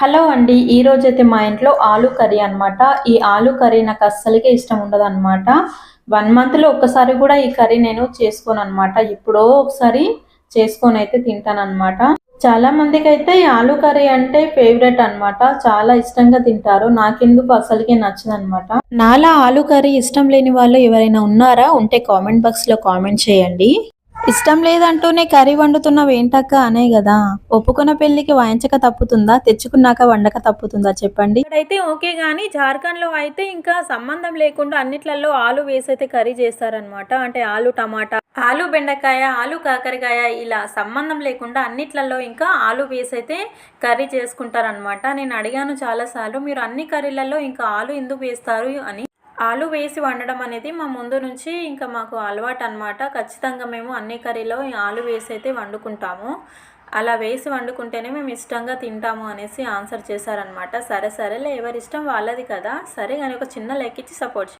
Hello అండి ఈ రోజైతే మా ఇంట్లో ఆలు కర్రీ అన్నమాట. ఈ ఆలు కర్రీ నాకు అస్సలకే ఇష్టం ఉండదు అనమాట వన్ మంత్లో ఒక్కసారి కూడా ఈ కర్రీ నేను చేసుకోను అనమాట ఎప్పుడో ఒకసారి చేసుకొని అయితే తింటానమాట చాలా మందికి అయితే ఈ ఆలు కర్రీ అంటే ఫేవరెట్ అన్నమాట. చాలా ఇష్టంగా తింటారు. నాకెందుకు అసలుకే నచ్చదు అనమాట నాలా ఆలు కర్రీ ఇష్టం లేని వాళ్ళు ఎవరైనా ఉన్నారా? ఉంటే కామెంట్ బాక్స్లో కామెంట్ చేయండి. ఇష్టం లేదంటూనే కర్రీ వండుతున్నావు ఏంటక్క? అనే కదా ఒప్పుకున్న పెళ్ళికి వాయించక తప్పుతుందా? తెచ్చుకున్నాక వండక తప్పుతుందా? చెప్పండి. ఇక్కడైతే ఓకే కానీ జార్ఖండ్లో అయితే ఇంకా సంబంధం లేకుండా అన్నిట్లలో ఆలు వేసి అయితే కర్రీ చేస్తారనమాట అంటే ఆలు టమాటా ఆలు బెండకాయ ఆలు కాకరకాయ ఇలా సంబంధం లేకుండా అన్నిట్లలో ఇంకా ఆలు వేసి అయితే కర్రీ చేసుకుంటారనమాట నేను అడిగాను చాలాసార్లు మీరు అన్ని కర్రీలలో ఇంకా ఆలు ఎందుకు వేస్తారు? అని. ఆలు వేసి వండడం అనేది మా ముందు నుంచి ఇంకా మాకు అలవాటు అనమాట ఖచ్చితంగా మేము అన్ని కర్రీలో ఆలు వేసి అయితే వండుకుంటాము. అలా వేసి వండుకుంటేనే మేము ఇష్టంగా తింటాము అనేసి ఆన్సర్ చేశారనమాట సరే సరేలే ఎవరి ఇష్టం వాళ్ళది కదా. సరే కానీ ఒక చిన్న లెక్కిచ్చి సపోర్ట్